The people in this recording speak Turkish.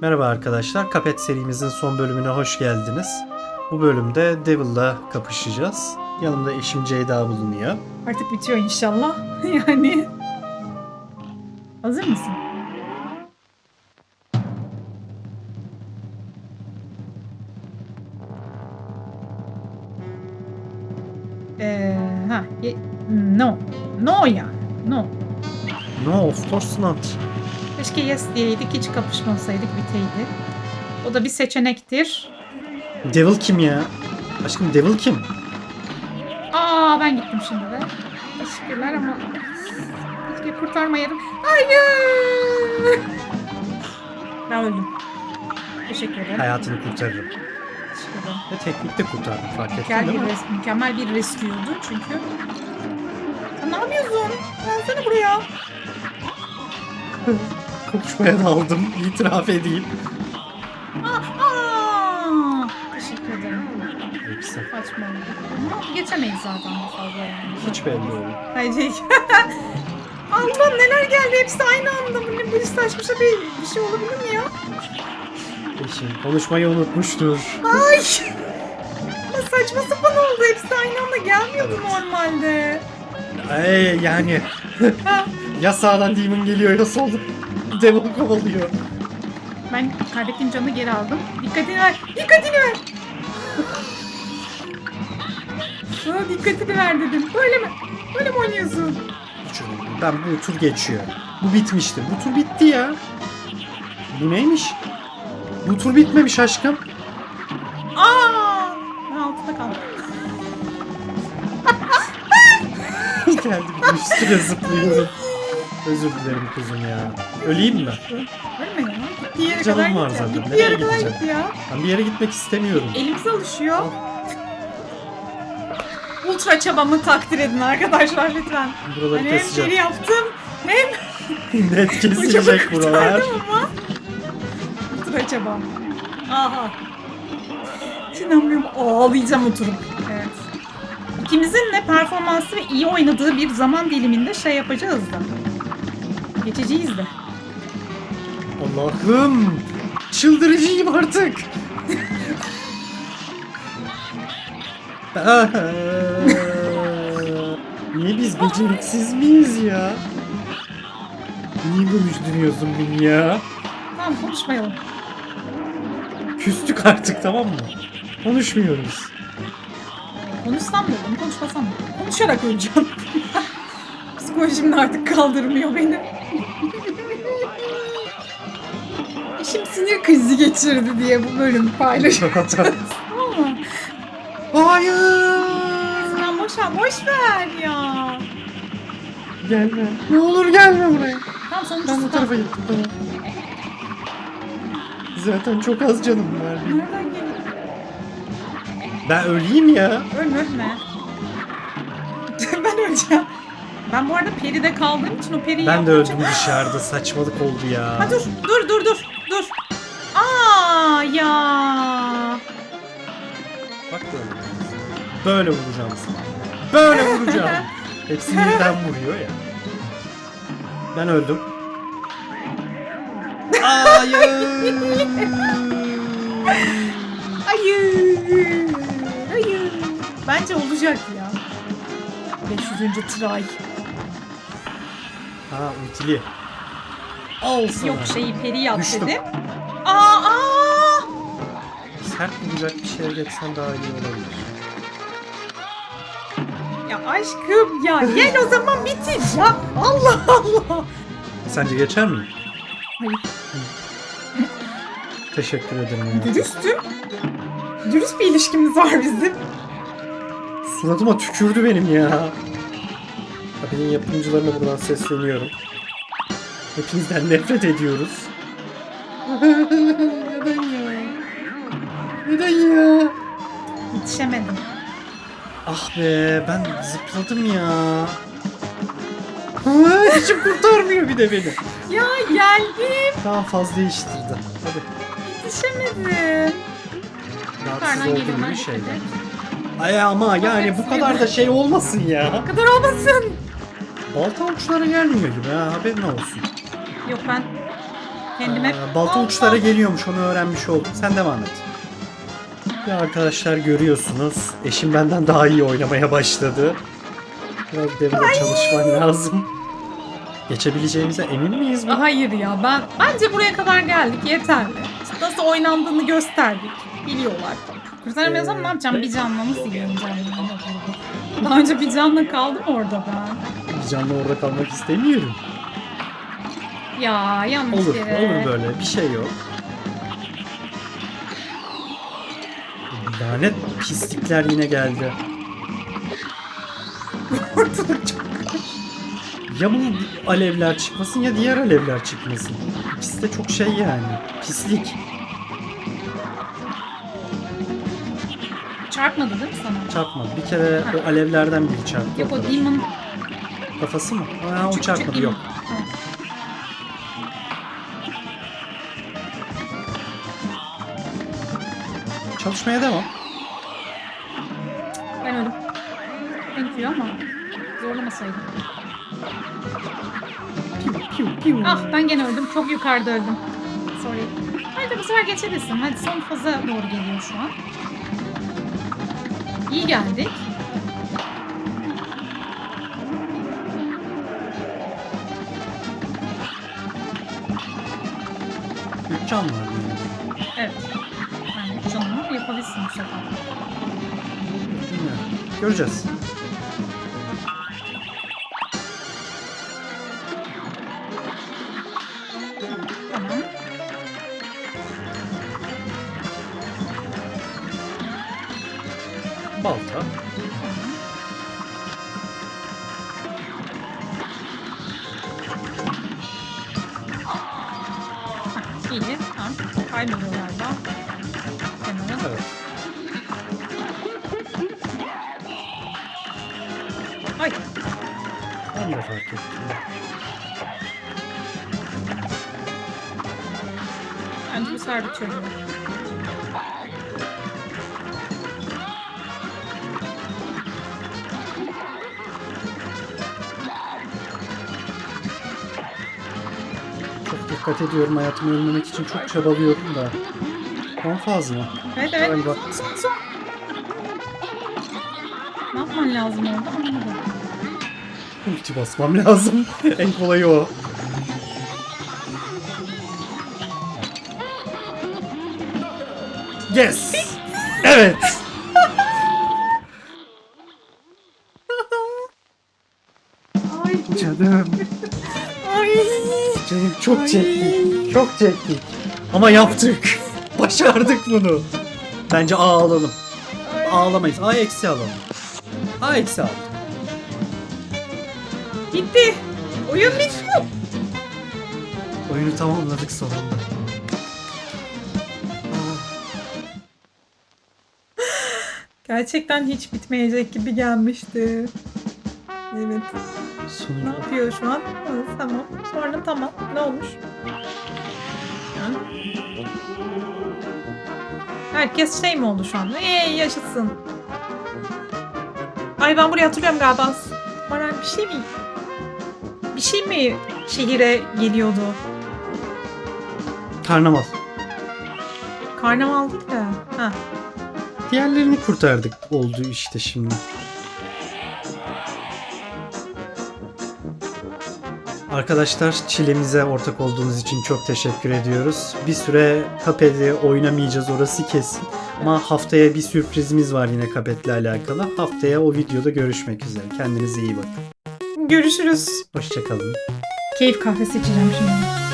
Merhaba arkadaşlar, Cuphead serimizin son bölümüne hoş geldiniz. Bu bölümde Devil'la kapışacağız. Yanımda eşim Ceyda bulunuyor. Artık bitiyor inşallah. yani. Hazır mısın? Ee, ha, ye- no. No yani. No. No, of course not. Keşke yes diyeydik, hiç kapışmasaydık biteydi. O da bir seçenektir. Devil kim ya? Aşkım Devil kim? Aa ben gittim şimdi de. Teşekkürler ama keşke kurtarmayalım. Hayır. Ben öldüm. Teşekkür ederim. Hayatını kurtarırım. Teşekkür ederim. Ve teknikte kurtardım fark ettin Mükemmel değil bir, mi? res- mükemmel bir rescue'ydu çünkü. Sen ne yapıyorsun? Gelsene buraya. Konuşmaya daldım, itiraf edeyim. Aa. Teşekkür ederim. Hepsi. Saçma oldu. Ama geçemeyiz zaten bu fazla yani. Hiç belli olmuyor. Hayır. Allah neler geldi hepsi aynı anda. Bu ne bu saçma şey bir, bir şey olabilir mi ya? Eşim konuşmayı unutmuştur. Ay! Ya saçma sapan oldu. Hepsi aynı anda gelmiyordu Evet. normalde. Ay yani Ha, ya sağdan demon geliyor ya soldan Devil kovalıyor. ben kaybettiğim canı geri aldım. Dikkatini ver. Dikkatini ver. Sana dikkatini ver dedim. Böyle mi? Böyle mi oynuyorsun? Ben bu tur geçiyor. Bu bitmişti. Bu tur bitti ya. Bu neymiş? Bu tur bitmemiş aşkım. Aa! Ben altında kaldım. Geldi üstüne zıplıyorum. Özür dilerim kuzum ya. Öleyim mi? Ölme ya. Gittiği yere Canım kadar var gitti. zaten. Gittiği Nereye yere kadar gideceğim? gitti ya. Ben bir yere gitmek istemiyorum. Elimize alışıyor. Ultra çabamı takdir edin arkadaşlar lütfen. Buraları Hani hem keseceğim. geri yaptım hem Net ucumu kesilecek buralar. kurtardım ama. Ultra çabam. Aha. İnanmıyorum ağlayacağım oturup. Evet. İkimizin de performansı ve iyi oynadığı bir zaman diliminde şey yapacağız da. Geçeceğiz de. Allah'ım. Çıldırıcıyım artık. Niye biz beceriksiz miyiz ya? Niye konuşturuyorsun beni ya? Tamam konuşmayalım. Küstük artık tamam mı? Konuşmuyoruz. Konuşsam da ölürüm, konuşmasam da. Konuşarak öleceğim. Psikolojim de artık kaldırmıyor beni. Eşim sinir krizi geçirdi diye bu bölümü. Ama Hayır. sen boş ver, boş ver ya. Gelme. Ne olur gelme buraya. Tamam sonuçta Ben bu tarafa gittim tamam. Zaten çok az canım var. Nereden geliyor? Ben öleyim ya. Ölme ölme. ben öleceğim. Ben bu arada Peri'de kaldığım için o Peri'yi Ben de yapınca- öldüm dışarıda. Saçmalık oldu ya. Ha dur dur dur dur dur. Aa ya. Bak böyle. Böyle vuracağım sana. Böyle vuracağım. Hepsi birden vuruyor ya. Ben öldüm. Hayır. Hayır. Hayır. Bence olacak ya. 500. try. Ha ultili. Al sana. Yok şeyi peri yap Düştüm. dedim. Aa aa. Sert vuracak bir şeye geçsen daha iyi olabilir. Ya aşkım ya gel o zaman bitir ya. Allah Allah. Sence geçer? Hayır. Teşekkür ederim ya. Dürüstüm. Dürüst bir ilişkimiz var bizim. Suratıma tükürdü benim ya. Kabinin yapımcılarına buradan sesleniyorum. Hepinizden nefret ediyoruz. Neden ya? Neden ya? Yetişemedim. Ah be ben zıpladım ya. İçim kurtarmıyor bir de beni. Ya geldim. Daha fazla değiştirdi. Hadi. Yetişemedim. Rahatsız Yukarıdan olduğum geliyorlar. bir şey. dikkat et. Ay ama yani bu kadar da şey olmasın ya. O kadar olmasın. Balta uçlara gelmiyor gibi ha haberin olsun. Yok ben Kendime Aa, balta uçlara geliyormuş onu öğrenmiş oldum. Sen devam et. Ya arkadaşlar görüyorsunuz eşim benden daha iyi oynamaya başladı. Biraz devre çalışman lazım. Geçebileceğimize emin miyiz bu? Hayır ya ben bence buraya kadar geldik yeterli. Nasıl oynandığını gösterdik. Biliyorlar. Kurtaramıyorsam Ee, ne yapacağım? Bir canla nasıl yeneceğim? yani? Daha önce bir canla kaldım orada ben. Canlı orada kalmak istemiyorum. Ya yanlış Olur, yere. olur böyle. Bir şey yok. Lanet pislikler yine geldi. ya bu alevler çıkmasın ya diğer alevler çıkmasın. İkisi de çok şey yani. Pislik. Çarpmadı değil mi sana? Çarpmadı. Bir kere o alevlerden biri çarptı. Yok o o kadar. demon. Kafası mı? Aa, o çarpmadı yok. Çalışmaya devam. Ben öldüm. You ama zorlamasaydım. Piu piu piu. Ah ben gene öldüm. Çok yukarıda öldüm. Sorry. Hadi bu sefer geçebilirsin. Hadi son faza doğru geliyor şu an. İyi geldik. Can var benim. Evet. Yani canımı yapabilirsin bu sefer. Bilmiyorum. Göreceğiz. Tamam. Balta. Tamam. Hah, İyi. Tamam. Kayboluyor galiba. Kenara. Evet. Ay. Ben de fark ettim. Bence bu sefer bitiyor dikkat ediyorum hayatımı ölmemek için çok çabalıyorum da. On fazla? Evet evet. Galiba. Son son. Ne yapman lazım orada anlamadım. Ulti basmam lazım. en kolayı o. Yes! Evet! Ay. Canım. Ay. Canım çok çektik. Çok çektik. Ama yaptık. Başardık bunu. Bence A alalım. A alamayız. A eksi alalım. A eksi aldık. Bitti. Oyun bitti. Oyunu tamamladık sonunda. Gerçekten hiç bitmeyecek gibi gelmişti. Evet. Ne Sonunda. yapıyor şu an? Tamam. Sonra tamam. Ne olmuş? Herkes şey mi oldu şu anda? Eee yaşasın. Ay ben burayı hatırlıyorum galiba. Bana bir şey mi? Bir şey mi şehire geliyordu? Karnaval. Karnaval değil de. Ha. Diğerlerini kurtardık oldu işte şimdi. Arkadaşlar çilemize ortak olduğunuz için çok teşekkür ediyoruz. Bir süre Cuphead'i oynamayacağız orası kesin. Ama haftaya bir sürprizimiz var yine Cuphead'le alakalı. Haftaya o videoda görüşmek üzere. Kendinize iyi bakın. Görüşürüz. Hoşçakalın. Keyif kahvesi içeceğim şimdi.